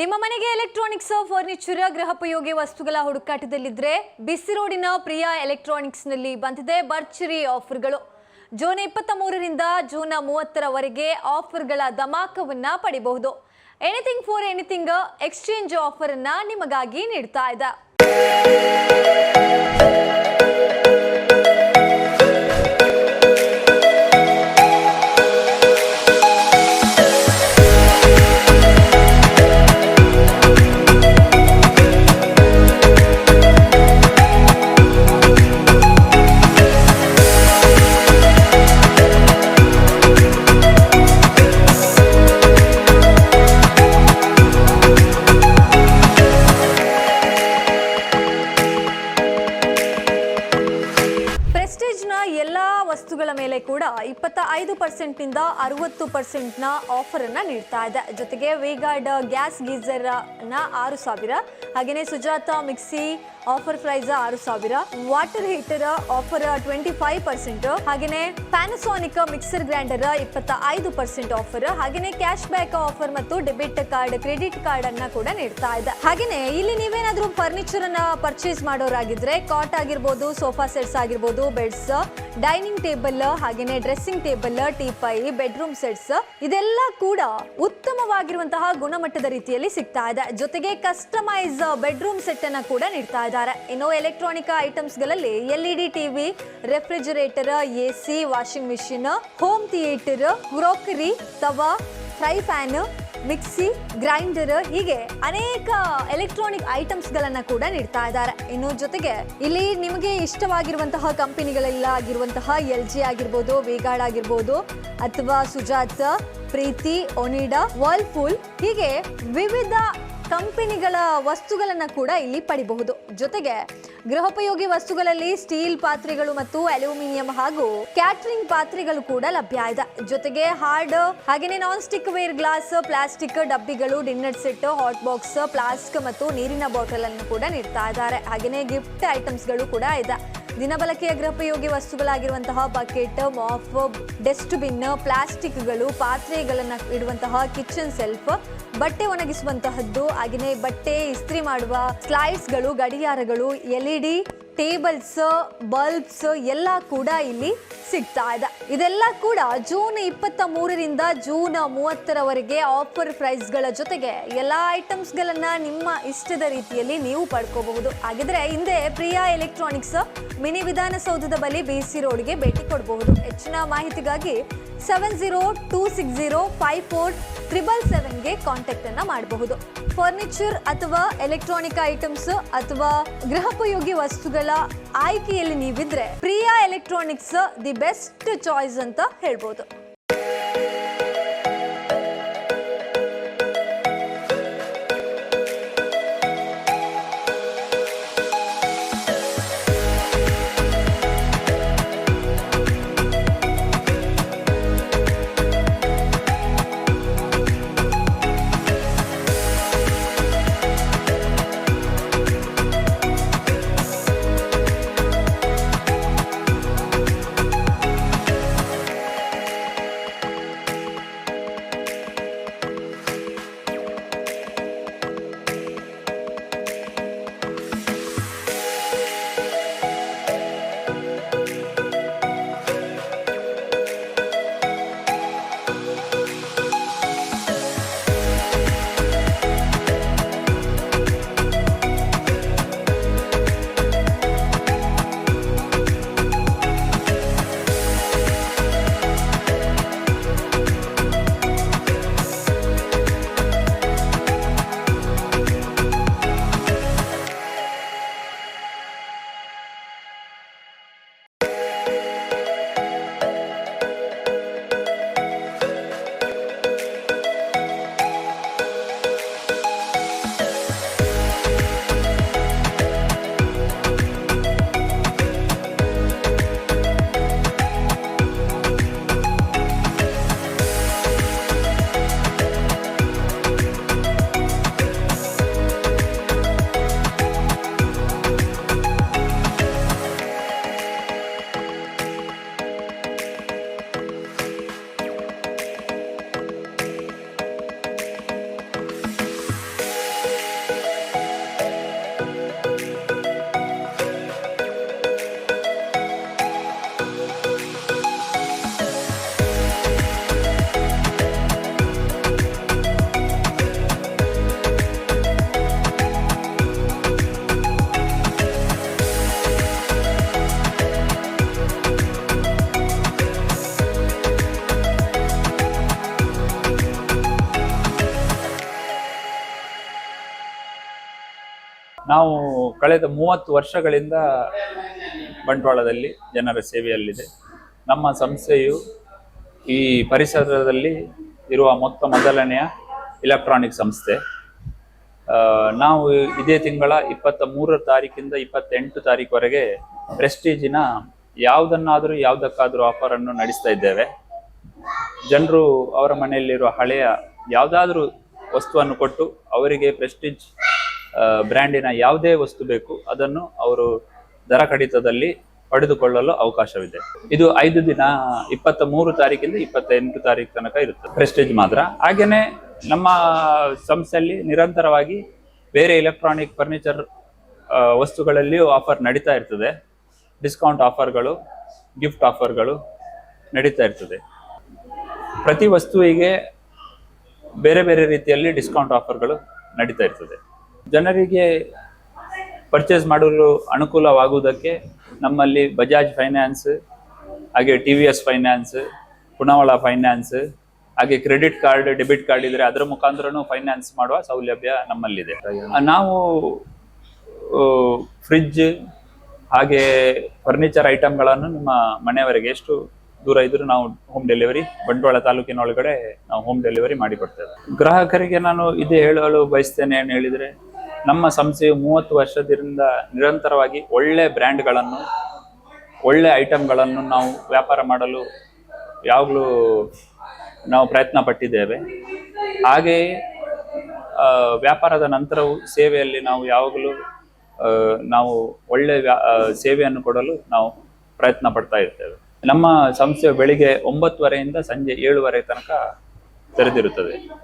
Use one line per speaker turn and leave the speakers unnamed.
ನಿಮ್ಮ ಮನೆಗೆ electronics furniture ಗೃಹೋಪಯೋಗಿ ವಸ್ತುಗಳ ಹುಡುಕಾಟದಲ್ಲಿದ್ದರೆ ಬಿಸಿ ರೋಡಿನ ಪ್ರಿಯಾ ಎಲೆಕ್ಟ್ರಾನಿಕ್ಸ್ನಲ್ಲಿ ಬಂದಿದೆ ಬರ್ಚರಿ ಆಫರ್ಗಳು. ಜೂನ್ ಇಪ್ಪತ್ತ ಮೂರರಿಂದ ಜೂನ್ ಮೂವತ್ತರವರೆಗೆ ಆಫರ್ಗಳ ಧಮಾಕವನ್ನು ಪಡಿಬಹುದು. Anything for anything exchange offer ಅನ್ನ ನಿಮಗಾಗಿ ನೀಡ್ತಾ ಇದೆ. ಐದು ಪರ್ಸೆಂಟ್ನಿಂದ ಅರುವತ್ತು ಪರ್ಸೆಂಟ್ನ ಆಫರನ್ನು ನೀಡ್ತಾ ಇದೆ. ಜೊತೆಗೆ ವೇಗಾರ್ಡ್ ಗ್ಯಾಸ್ ಗೀಸರ್ನ ಆರು ಸಾವಿರ. ಹಾಗೆಯೇ ಸುಜಾತ ಮಿಕ್ಸಿ ಆಫರ್ ಪ್ರೈಸ್ ಆರು ಸಾವಿರ water heater offer twenty five percent ಹಾಗೆಯೇ ಪ್ಯಾನಸೋನಿಕ್ ಮಿಕ್ಸರ್ ಗ್ರೈಂಡರ್ ಇಪ್ಪತ್ತ ಐದು ಪರ್ಸೆಂಟ್ ಆಫರ್ ಹಾಗೆಯೇ ಕ್ಯಾಶ್ ಬ್ಯಾಕ್ ಆಫರ್ ಮತ್ತು ಡೆಬಿಟ್ ಕಾರ್ಡ್ ಕ್ರೆಡಿಟ್ ಕಾರ್ಡ್ ಅನ್ನ ಕೂಡ ನೀಡ್ತಾ ಇದೆ ಹಾಗೆಯೇ ಇಲ್ಲಿ ನೀವೇನಾದ್ರೂ ಫರ್ನಿಚರ್ ಅನ್ನ ಪರ್ಚೇಸ್ ಮಾಡೋರಾಗಿದ್ರೆ ಕಾಟ್ ಆಗಿರ್ಬೋದು ಸೋಫಾ ಸೆಟ್ಸ್ ಆಗಿರ್ಬೋದು ಬೆಡ್ಸ್ ಡೈನಿಂಗ್ ಟೇಬಲ್ ಹಾಗೆಯೇ dressing table teapoy bedroom sets ಇದೆಲ್ಲ ಕೂಡ ಉತ್ತಮವಾಗಿರುವಂತಹ ಗುಣಮಟ್ಟದ ರೀತಿಯಲ್ಲಿ ಸಿಗ್ತಾ ಇದೆ ಜೊತೆಗೆ ಕಸ್ಟಮೈಸ್ ಬೆಡ್ರೂಮ್ ಸೆಟ್ ಅನ್ನ ಕೂಡ ನೀಡ್ತಾ ಇದ್ದಾರೆ ಇನ್ನು electronic ಐಟಮ್ಸ್ಗಳಲ್ಲಿ L E D TV refrigerator A C washing machine home theatre crockery tawa fry fan mixie grinder ಹೀಗೆ ಅನೇಕ ಎಲೆಕ್ಟ್ರಾನಿಕ್ ಐಟಮ್ಸ್ ಗಳನ್ನ ಕೂಡ ನೀಡ್ತಾ ಇದ್ದಾರೆ. ಇನ್ನು ಜೊತೆಗೆ ಇಲ್ಲಿ ನಿಮಗೆ ಇಷ್ಟವಾಗಿರುವಂತಹ ಕಂಪನಿಗಳೆಲ್ಲ ಆಗಿರುವಂತಹ ಎಲ್ ಜಿ ಆಗಿರ್ಬೋದು ವೇಗಾಡ್ ಆಗಿರ್ಬೋದು, ಅಥವಾ ಸುಜಾತ, ಪ್ರೀತಿ, ಒನಿಡಾ ವರ್ಲ್ಫುಲ್ ಹೀಗೆ ವಿವಿಧ ಕಂಪನಿಗಳ ವಸ್ತುಗಳನ್ನ ಕೂಡ ಇಲ್ಲಿ ಪಡಿಬಹುದು. ಜೊತೆಗೆ ಗೃಹೋಪಯೋಗಿ ವಸ್ತುಗಳಲ್ಲಿ ಸ್ಟೀಲ್ ಪಾತ್ರೆಗಳು ಮತ್ತು ಅಲ್ಯೂಮಿನಿಯಂ ಹಾಗೂ ಕ್ಯಾಟರಿಂಗ್ ಪಾತ್ರೆಗಳು ಕೂಡ ಲಭ್ಯ ಇದೆ. ಜೊತೆಗೆ ಹಾರ್ಡ್ ಹಾಗೆಯೇ non stick ware glass plastic ಡಬ್ಬಿಗಳು dinner set hot box flask ಮತ್ತು ನೀರಿನ ಬಾಟಲ್ ಅನ್ನು ಕೂಡ ನೀಡ್ತಾ ಇದ್ದಾರೆ. ಹಾಗೆಯೇ ಗಿಫ್ಟ್ ಐಟಮ್ಸ್ಗಳು ಕೂಡ ಇದೆ. ದಿನಬಳಕೆಯ ಗೃಹೋಪಯೋಗಿ ವಸ್ತುಗಳಾಗಿರುವಂತಹ ಬಕೆಟ್ ಮಾಫ್ ಡಸ್ಟ್ ಬಿನ್ ಪ್ಲಾಸ್ಟಿಕ್ಗಳು, ಪಾತ್ರೆಗಳನ್ನು ಇಡುವಂತಹ ಕಿಚನ್ ಸೆಲ್ಫ್, ಬಟ್ಟೆ ಒಣಗಿಸುವಂತಹದ್ದು ಹಾಗೆಯೇ ಬಟ್ಟೆ ಇಸ್ತ್ರಿ ಮಾಡುವ ಸ್ಲೈಡ್ಸ್ಗಳು, ಗಡಿಯಾರಗಳು L E D tables bulbs ಎಲ್ಲ ಕೂಡ ಇಲ್ಲಿ ಸಿಗ್ತಾ ಇದೆ. ಇದೆಲ್ಲ ಕೂಡ ಜೂನ್ ಇಪ್ಪತ್ತ ಮೂರರಿಂದ ಜೂನ್ ಮೂವತ್ತರವರೆಗೆ ಆಫರ್ ಪ್ರೈಸ್ಗಳ ಜೊತೆಗೆ ಎಲ್ಲ ಐಟಮ್ಸ್ಗಳನ್ನು ನಿಮ್ಮ ಇಷ್ಟದ ರೀತಿಯಲ್ಲಿ ನೀವು ಪಡ್ಕೋಬಹುದು. ಹಾಗಿದ್ರೆ ಹಿಂದೆ ಪ್ರಿಯಾ ಎಲೆಕ್ಟ್ರಾನಿಕ್ಸ್ ಮಿನಿ ವಿಧಾನಸೌಧದ ಬಳಿ ಬಿ ಸಿ ರೋಡ್ಗೆ ಭೇಟಿ ಕೊಡಬಹುದು. ಹೆಚ್ಚಿನ ಮಾಹಿತಿಗಾಗಿ seven zero two six zero five four triple ಸೆವೆನ್ಗೆ ಕಾಂಟ್ಯಾಕ್ಟನ್ನು ಮಾಡಬಹುದು. ಫರ್ನಿಚರ್ ಅಥವಾ ಎಲೆಕ್ಟ್ರಾನಿಕ್ ಐಟಮ್ಸ್ ಅಥವಾ ಗೃಹೋಪಯೋಗಿ ವಸ್ತುಗಳ ಆಯ್ಕೆಯಲ್ಲಿ ನೀವಿದ್ರೆ Priya electronics the best choice ಅಂತ ಹೇಳ್ಬೋದು.
ನಾವು ಕಳೆದ ಮೂವತ್ತು ವರ್ಷಗಳಿಂದ ಬಂಟ್ವಾಳದಲ್ಲಿ ಜನರ ಸೇವೆಯಲ್ಲಿದೆ. ನಮ್ಮ ಸಂಸ್ಥೆಯು ಈ ಪರಿಸರದಲ್ಲಿ ಇರುವ ಮೊತ್ತ ಮೊದಲನೆಯ ಇಲೆಕ್ಟ್ರಾನಿಕ್ ಸಂಸ್ಥೆ. ನಾವು ಇದೇ ತಿಂಗಳ ಇಪ್ಪತ್ತ ಮೂರರ ತಾರೀಕಿಂದ ಇಪ್ಪತ್ತೆಂಟು ತಾರೀಕುವರೆಗೆ ಪ್ರೆಸ್ಟೀಜಿನ ಯಾವುದನ್ನಾದರೂ ಯಾವುದಕ್ಕಾದರೂ ಆಫರ್ ಅನ್ನು ನಡೆಸ್ತಾ ಇದ್ದೇವೆ. ಜನರು ಅವರ ಮನೆಯಲ್ಲಿರುವ ಹಳೆಯ ಯಾವುದಾದ್ರೂ ವಸ್ತುವನ್ನು ಕೊಟ್ಟು ಅವರಿಗೆ ಪ್ರೆಸ್ಟೀಜ್ ಬ್ರ್ಯಾಂಡಿನ ಯಾವುದೇ ವಸ್ತು ಬೇಕು, ಅದನ್ನು ಅವರು ದರ ಕಡಿತದಲ್ಲಿ ಪಡೆದುಕೊಳ್ಳಲು ಅವಕಾಶವಿದೆ. ಇದು ಐದು ದಿನ ಇಪ್ಪತ್ತ ಮೂರು ತಾರೀಕಿಂದ ಇಪ್ಪತ್ತೆಂಟು ತಾರೀಕು ತನಕ ಇರುತ್ತೆ ಪ್ರೆಸ್ಟೇಜ್ ಮಾತ್ರ. ಹಾಗೇನೆ ನಮ್ಮ ಸಂಸ್ಥೆಯಲ್ಲಿ ನಿರಂತರವಾಗಿ ಬೇರೆ ಎಲೆಕ್ಟ್ರಾನಿಕ್ ಫರ್ನಿಚರ್ ವಸ್ತುಗಳಲ್ಲಿಯೂ ಆಫರ್ ನಡೀತಾ ಇರ್ತದೆ. ಡಿಸ್ಕೌಂಟ್ ಆಫರ್ಗಳು ಗಿಫ್ಟ್ ಆಫರ್ಗಳು ನಡೀತಾ ಇರ್ತದೆ. ಪ್ರತಿ ವಸ್ತುವಿಗೆ ಬೇರೆ ಬೇರೆ ರೀತಿಯಲ್ಲಿ ಡಿಸ್ಕೌಂಟ್ ಆಫರ್ಗಳು ನಡೀತಾ ಇರ್ತದೆ. ಜನರಿಗೆ ಪರ್ಚೇಸ್ ಮಾಡಲು ಅನುಕೂಲವಾಗುವುದಕ್ಕೆ ನಮ್ಮಲ್ಲಿ ಬಜಾಜ್ ಫೈನಾನ್ಸ್ ಹಾಗೆ T V S finance ಪುನವಳ finance ಹಾಗೆ ಕ್ರೆಡಿಟ್ ಕಾರ್ಡ್ ಡೆಬಿಟ್ ಕಾರ್ಡ್ ಇದ್ರೆ ಅದರ ಮುಖಾಂತರನೂ ಫೈನಾನ್ಸ್ ಮಾಡುವ ಸೌಲಭ್ಯ ನಮ್ಮಲ್ಲಿದೆ. ನಾವು ಫ್ರಿಜ್ ಹಾಗೆ ಫರ್ನಿಚರ್ ಐಟಮ್ಗಳನ್ನು ನಿಮ್ಮ ಮನೆಯವರೆಗೆ ಎಷ್ಟು ದೂರ ಇದ್ರೂ ನಾವು ಹೋಮ್ ಡೆಲಿವರಿ ಬಂಟ್ವಾಳ ತಾಲೂಕಿನ ಒಳಗಡೆ ನಾವು ಹೋಮ್ ಡೆಲಿವರಿ ಮಾಡಿಕೊಡ್ತೇವೆ. ಗ್ರಾಹಕರಿಗೆ ನಾನು ಇದೇ ಹೇಳಲು ಬಯಸ್ತೇನೆ ಏನು ಹೇಳಿದ್ರೆ ನಮ್ಮ ಸಂಸ್ಥೆಯು ಮೂವತ್ತು ವರ್ಷದಿಂದ ನಿರಂತರವಾಗಿ ಒಳ್ಳೆ ಬ್ರ್ಯಾಂಡ್ಗಳನ್ನು, ಒಳ್ಳೆ ಐಟಮ್ಗಳನ್ನು ನಾವು ವ್ಯಾಪಾರ ಮಾಡಲು ಯಾವಾಗಲೂ ನಾವು ಪ್ರಯತ್ನ ಪಟ್ಟಿದ್ದೇವೆ. ಹಾಗೆಯೇ ವ್ಯಾಪಾರದ ನಂತರವೂ ಸೇವೆಯಲ್ಲಿ ನಾವು ಯಾವಾಗಲೂ ನಾವು ಒಳ್ಳೆ ವ್ಯಾ- ಸೇವೆಯನ್ನು ಕೊಡಲು ನಾವು ಪ್ರಯತ್ನ ಪಡ್ತಾ ಇರ್ತೇವೆ. ನಮ್ಮ ಸಂಸ್ಥೆ ಬೆಳಿಗ್ಗೆ ಒಂಬತ್ತುವರೆಯಿಂದ ಸಂಜೆ ಏಳುವರೆ ತನಕ ತೆರೆದಿರುತ್ತದೆ.